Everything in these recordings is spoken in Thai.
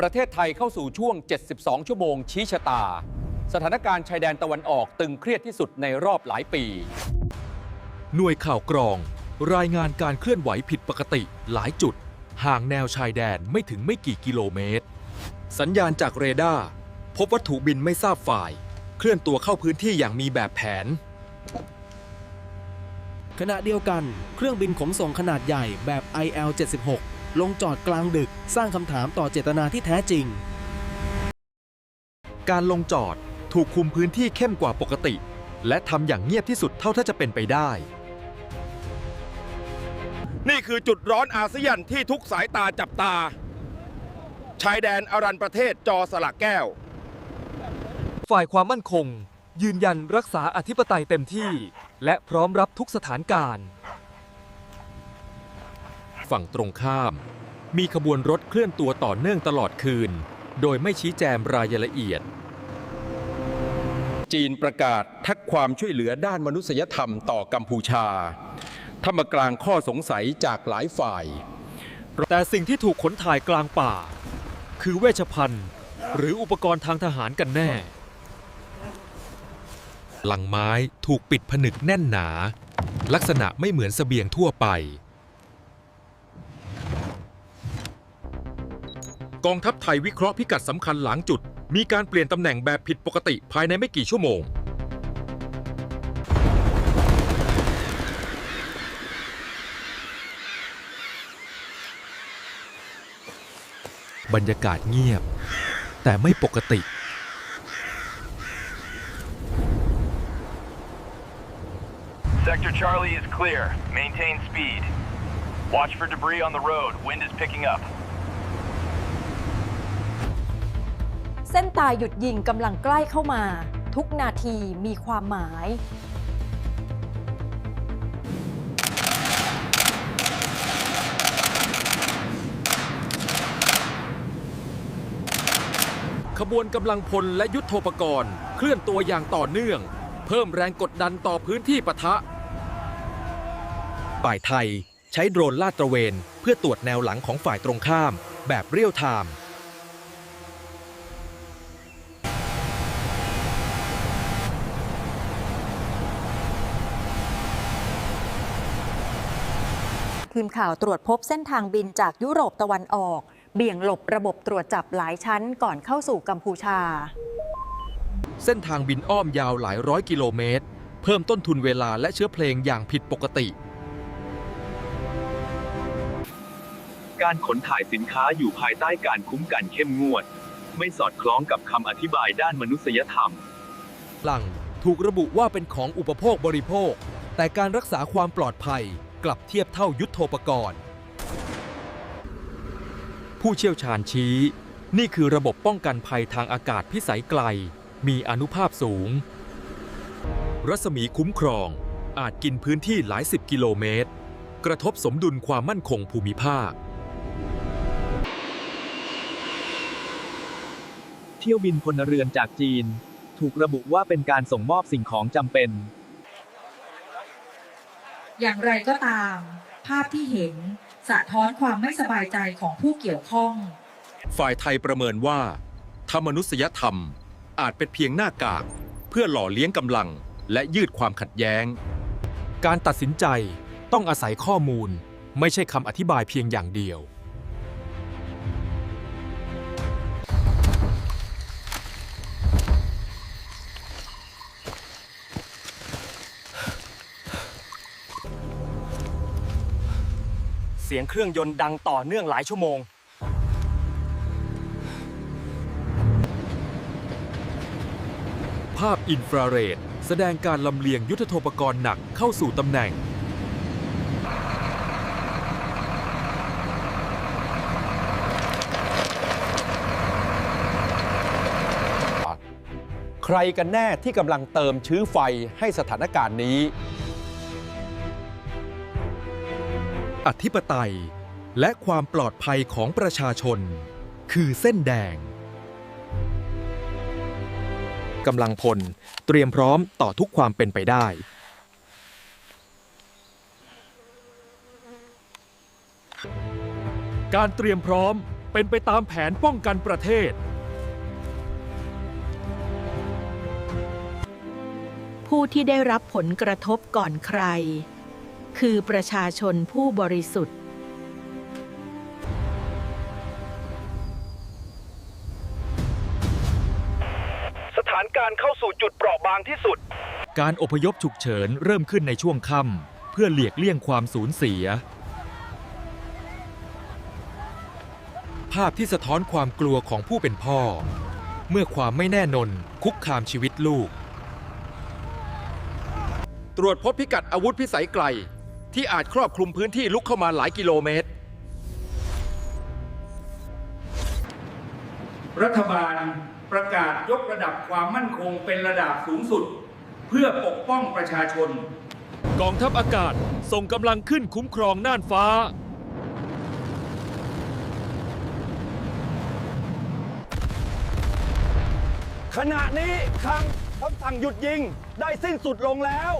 ประเทศไทยเข้าสู่ช่วง 72 ชั่วโมงชี้ชะตา สถานการณ์ชายแดนตะวันออกตึงเครียดที่สุดในรอบหลายปี หน่วยข่าวกรอง รายงานการเคลื่อนไหวผิดปกติหลายจุด ห่างแนวชายแดนไม่ถึงไม่กี่กิโลเมตร สัญญาณจากเรดาร์พบวัตถุบินไม่ทราบฝ่าย เคลื่อนตัวเข้าพื้นที่อย่างมีแบบแผน ขณะเดียวกัน เครื่องบินขนส่งขนาดใหญ่แบบ IL-76 ลงจอดกลางดึก สร้างคำถามต่อเจตนาที่แท้จริง การลงจอดถูกคุมพื้นที่เข้มกว่าปกติ และทำอย่างเงียบที่สุดเท่าที่จะเป็นไปได้ นี่คือจุดร้อนอาเซียนที่ทุกสายตาจับตา ชายแดนอารันประเทศจอสลักแก้ว ฝ่ายความมั่นคง ยืนยันรักษาอธิปไตยเต็มที่ และพร้อมรับทุกสถานการณ์ ฝั่งตรงข้าม มีขบวนรถเคลื่อนตัวต่อเนื่องตลอดคืน โดยไม่ชี้แจงรายละเอียด จีนประกาศทักความช่วยเหลือด้านมนุษยธรรมต่อกัมพูชาท่ามกลางข้อสงสัยจากหลายฝ่าย แต่สิ่งที่ถูกขนถ่ายกลางป่า คือเวชภัณฑ์ หรืออุปกรณ์ทางทหารกันแน่หลังไม้ถูกปิดผนึกแน่นหนา ลักษณะไม่เหมือนเสบียงทั่วไป กองทัพไทยวิเคราะห์พิกัดสำคัญหลังจุด มีการเปลี่ยนตำแหน่งแบบผิดปกติภายในไม่กี่ชั่วโมง บรรยากาศเงียบ แต่ไม่ปกติ Sector Charlie is clear. Maintain speed. Watch for debris on the road. Wind is picking up. ตายหยุดยิงกำลังใกล้เข้ามา ทุกนาทีมีความหมาย ขบวนกำลังพลและยุทโธปกรณ์ เคลื่อนตัวอย่างต่อเนื่อง เพิ่มแรงกดดันต่อพื้นที่ปะทะ ฝ่ายไทย ใช้โดรนลาดตระเวน เพื่อตรวจแนวหลังของฝ่ายตรงข้าม แบบเรียลไทม์ ทีมข่าวตรวจพบเส้นทางบินจากยุโรปตะวันออก เบี่ยงหลบระบบตรวจจับหลายชั้นก่อนเข้าสู่กัมพูชา เส้นทางบินอ้อมยาวหลายร้อยกิโลเมตร เพิ่มต้นทุนเวลาและเชื้อเพลิงอย่างผิดปกติ การขนถ่ายสินค้าอยู่ภายใต้การคุ้มกันเข้มงวด ไม่สอดคล้องกับคำอธิบายด้านมนุษยธรรม หลังถูกระบุว่าเป็นของอุปโภคบริโภค แต่การรักษาความปลอดภัย กลับเทียบเท่ายุทโธปกรณ์ ผู้เชี่ยวชาญชี้ นี่คือระบบป้องกันภัยทางอากาศพิสัยไกล มีอนุภาพสูง รัศมีคุ้มครองอาจกินพื้นที่หลายสิบกิโลเมตร กระทบสมดุลความมั่นคงภูมิภาค เที่ยวบินพลเรือนจากจีน ถูกระบุว่าเป็นการส่งมอบสิ่งของจำเป็น อย่างไรก็ตาม ภาพที่เห็นสะท้อนความไม่สบายใจของผู้เกี่ยวข้อง ฝ่ายไทยประเมินว่าธรรมนุษยธรรมอาจเป็นเพียงหน้ากาก เพื่อหล่อเลี้ยงกำลังและยืดความขัดแย้ง การตัดสินใจต้องอาศัยข้อมูล ไม่ใช่คำอธิบายเพียงอย่างเดียว สียงเครื่องยนต์ดังต่อเนื่องหลายชั่วโมง ภาพอินฟราเรด แสดงการลำเลียงยุทธโธปกรณ์หนักเข้าสู่ตำแหน่ง ใครกันแน่ที่กำลังเติมชื้อไฟให้สถานการณ์นี้ อธิปไตย และความปลอดภัยของประชาชน คือเส้นแดงกำลังพลเตรียมพร้อมต่อทุกความเป็นไปได้ การเตรียมพร้อมเป็นไปตามแผนป้องกันประเทศ ผู้ที่ได้รับผลกระทบก่อนใคร คือประชาชนผู้บริสุทธิ์ สถานการณ์เข้าสู่จุดเปราะบางที่สุด การอพยพฉุกเฉินเริ่มขึ้นในช่วงค่ำเพื่อเลียกเลี่ยงความสูญเสีย ภาพที่สะท้อนความกลัวของผู้เป็นพ่อ เมื่อความไม่แน่นอนคุกคามชีวิตลูกตรวจพบพิกัดอาวุธพิสัยไกล ที่อาจครอบคลุมพื้นที่ลุกเข้ามาหลายกิโลเมตร รัฐบาลประกาศยกระดับความมั่นคงเป็นระดับสูงสุด เพื่อปกป้องประชาชน กองทัพอากาศส่งกำลังขึ้นคุ้มครองน่านฟ้า ขณะนี้คำคำสั่งหยุดยิงได้สิ้นสุดลงแล้ว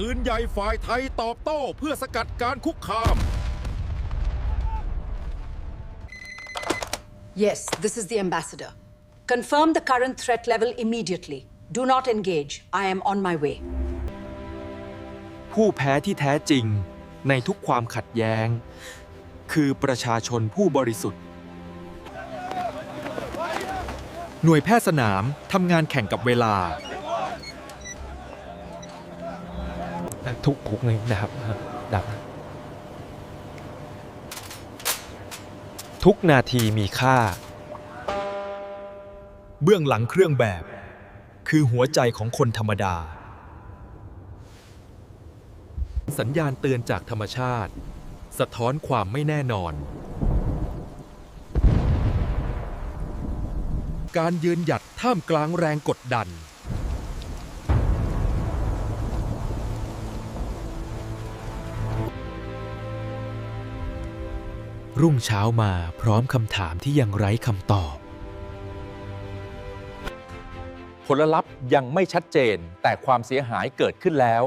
ปืนใหญ่ฝ่ายไทยตอบโต้เพื่อสกัดการคุกคาม Yes, this is the ambassador. Confirm the current threat level immediately. Do not engage. I am on my way. ผู้แพ้ที่แท้จริงในทุกความขัดแย้ง คือประชาชนผู้บริสุทธิ์ หน่วยแพทย์สนามทำงานแข่งกับเวลา ทุกทุกเลยนะครับดับทุกนาทีมีค่า เบื้องหลังเครื่องแบบ คือหัวใจของคนธรรมดา สัญญาณเตือนจากธรรมชาติ สะท้อนความไม่แน่นอน การยืนหยัดท่ามกลางแรงกดดัน รุ่งเช้ามาพร้อมคำถามที่ยังไร้คำตอบ ผลลัพธ์ยังไม่ชัดเจนแต่ความเสียหายเกิดขึ้นแล้ว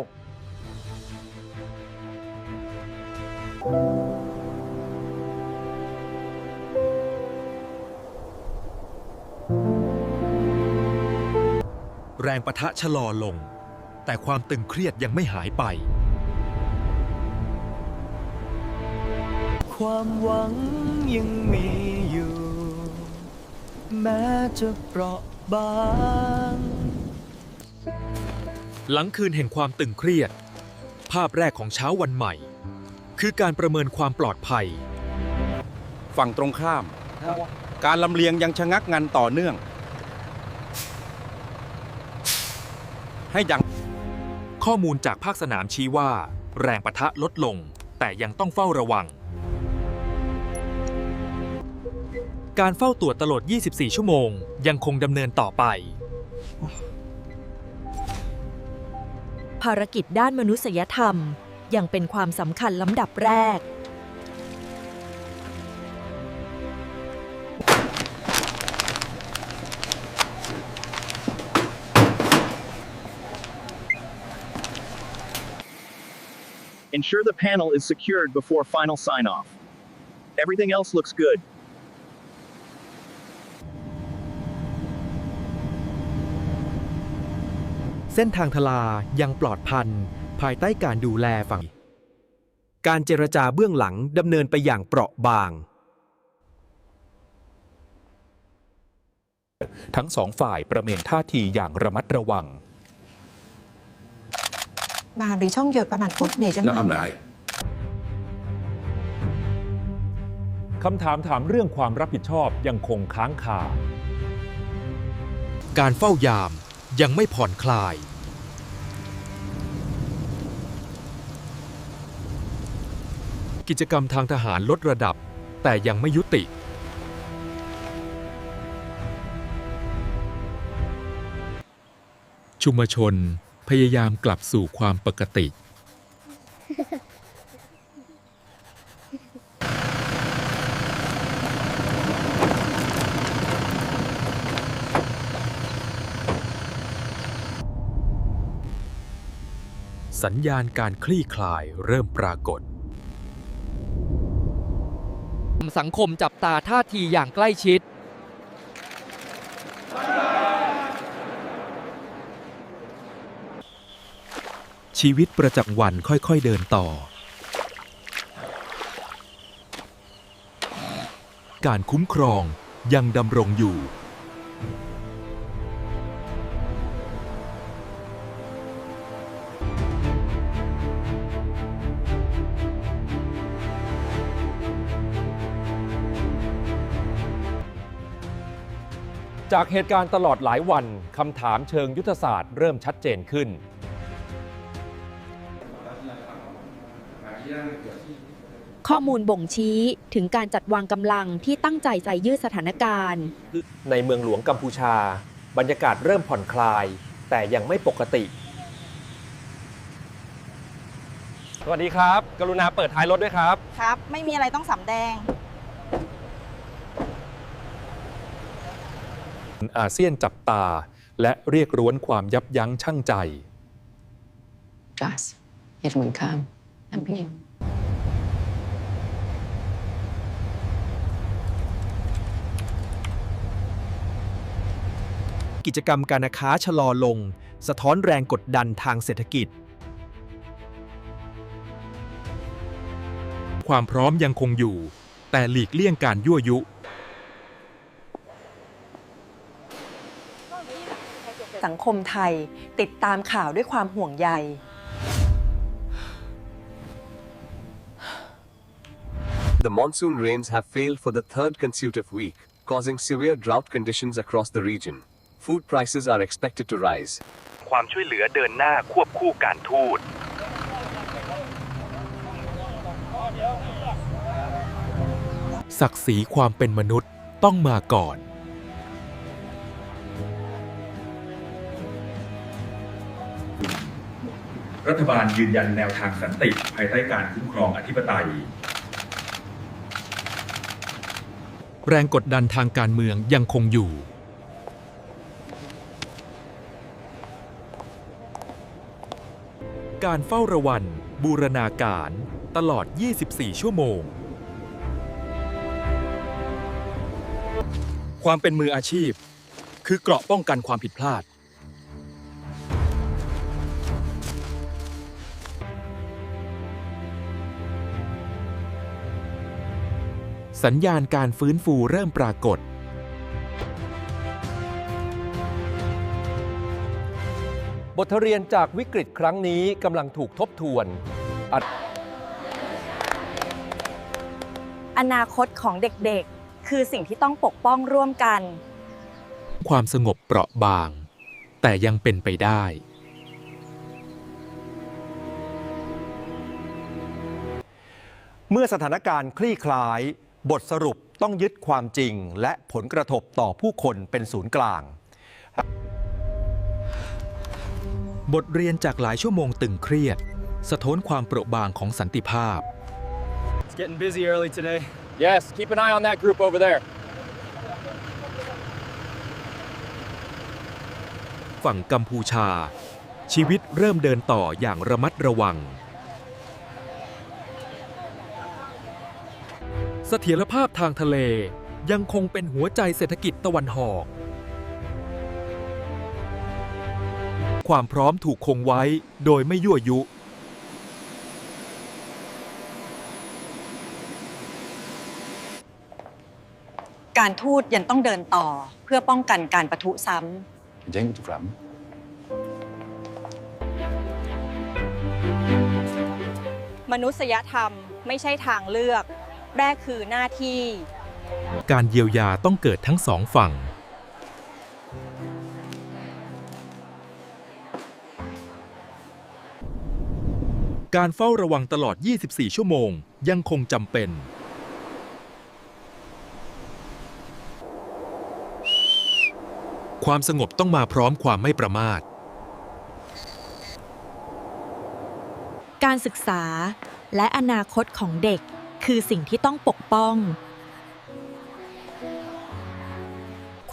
แรงประทะชะลอลง แต่ความตึงเครียดยังไม่หายไป ความหวังยังมีอยู่ แม้จะเปราะบาง หลังคืนแห่งความตึงเครียด ภาพแรกของเช้าวันใหม่ คือการประเมินความปลอดภัย ฝั่งตรงข้าม การลำเลียงยังชะงักงันต่อเนื่อง ให้ยังข้อมูลจากภาคสนามชี้ว่า แรงปะทะลดลง แต่ยังต้องเฝ้าระวัง การเฝ้าตรวจตลอด 24 ชั่วโมง ยังคงดำเนินต่อไป ภารกิจด้านมนุษยธรรม ยังเป็นความสำคัญลำดับแรก Ensure the panel is secured before final sign off. Everything else looks good. เส้นทางทลายังปลอดภัยภายใต้การดูแลฝั่ง การเจรจาเบื้องหลังดำเนินไปอย่างเปราะบาง ทั้งสองฝ่ายประเมินท่าทีอย่างระมัดระวัง Mà đi trong giờ các bạn cốt để cho คำถามถามเรื่องความรับผิดชอบยังคงค้างคา การเฝ้ายาม ยังไม่ผ่อนคลาย กิจกรรมทางทหารลดระดับ แต่ยังไม่ยุติชุมชนพยายามกลับสู่ความปกติ สัญญาณการคลี่คลายเริ่มปรากฏ สังคมจับตาท่าทีอย่างใกล้ชิด ชีวิตประจำวันค่อยๆเดินต่อ การคุ้มครองยังดำรงอยู่ จากเหตุการณ์ตลอดหลายวันคำถามเชิงยุทธศาสตร์เริ่มชัดเจนขึ้น ข้อมูลบ่งชี้ถึงการจัดวางกำลังที่ตั้งใจใส่ยืดสถานการณ์ ในเมืองหลวงกัมพูชา บรรยากาศเริ่มผ่อนคลาย แต่ยังไม่ปกติ สวัสดีครับ กรุณาเปิดท้ายรถด้วยครับ ครับ ไม่มีอะไรต้องสำแดง อาเซียนจับตา และเรียกร้วนความยับยั้งชั่งใจ Jas, Irman Khan, MPM. กิจกรรมการค้าชะลอลง สะท้อนแรงกดดันทางเศรษฐกิจ ความพร้อมยังคงอยู่ แต่หลีกเลี่ยงการยั่วยุ สังคมไทยติดตามข่าวด้วยความห่วงใย The monsoon rains have failed for the third consecutive week, causing severe drought conditions across the region. Food prices are expected to rise. ความช่วยเหลือเดินหน้าควบคู่การทูต ศักดิ์ศรีความเป็นมนุษย์ต้องมาก่อน รัฐบาลยืนยันแนวทางสันติภายใต้การคุ้มครองอธิปไตย แรงกดดันทางการเมืองยังคงอยู่ การเฝ้าระวังบูรณาการตลอด 24 ชั่วโมง ความเป็นมืออาชีพ คือเกราะป้องกันความผิดพลาด สัญญาณการฟื้นฟูเริ่มปรากฏ บทเรียนจากวิกฤตครั้งนี้กำลังถูกทบทวน อนาคตของเด็กๆ คือสิ่งที่ต้องปกป้องร่วมกัน ความสงบเปราะบาง แต่ยังเป็นไปได้ เมื่อสถานการณ์คลี่คลาย บทสรุปต้องยึดความจริงและผลกระทบต่อผู้คนเป็นศูนย์กลาง บทเรียนจากหลายชั่วโมงตึงเครียด สะท้อนความเปราะบางของสันติภาพ It's getting busy early today. Yes keep an eye on that group over there ฝั่งกัมพูชา ชีวิตเริ่มเดินต่ออย่างระมัดระวัง เสถียรภาพทางทะเลยังคงเป็นหัวใจเศรษฐกิจตะวันหอก ความพร้อมถูกคงไว้โดยไม่ยั่วยุ การทูตยังต้องเดินต่อเพื่อป้องกันการประทุซ้ำ Denk fram. มนุษยธรรมไม่ใช่ทางเลือก แรกคือหน้าที่ การเยียวยาต้องเกิดทั้งสองฝั่ง การเฝ้าระวังตลอด 24 ชั่วโมงยังคงจำเป็น ความสงบต้องมาพร้อมความไม่ประมาท การศึกษาและอนาคตของเด็ก คือสิ่งที่ต้องปกป้อง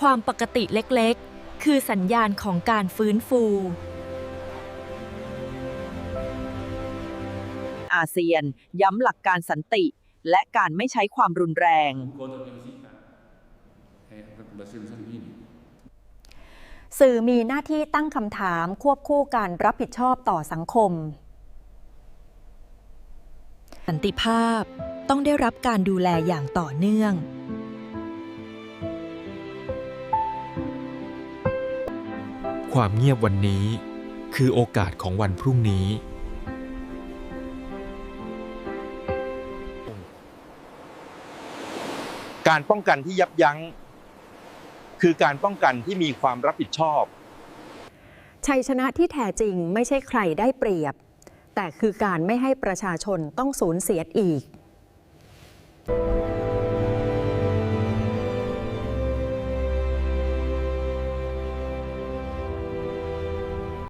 ความปกติเล็กๆ คือสัญญาณของการฟื้นฟู อาเซียนย้ำหลักการสันติ และการไม่ใช้ความรุนแรง สื่อมีหน้าที่ตั้งคำถามควบคู่การรับผิดชอบต่อสังคม สันติภาพต้องได้รับการดูแลอย่างต่อเนื่อง ความเงียบวันนี้ คือโอกาสของวันพรุ่งนี้ การป้องกันที่ยับยั้ง คือการป้องกันที่มีความรับผิดชอบ ชัยชนะที่แท้จริงไม่ใช่ใครได้เปรียบ แต่คือการไม่ให้ประชาชนต้องสูญเสียอีก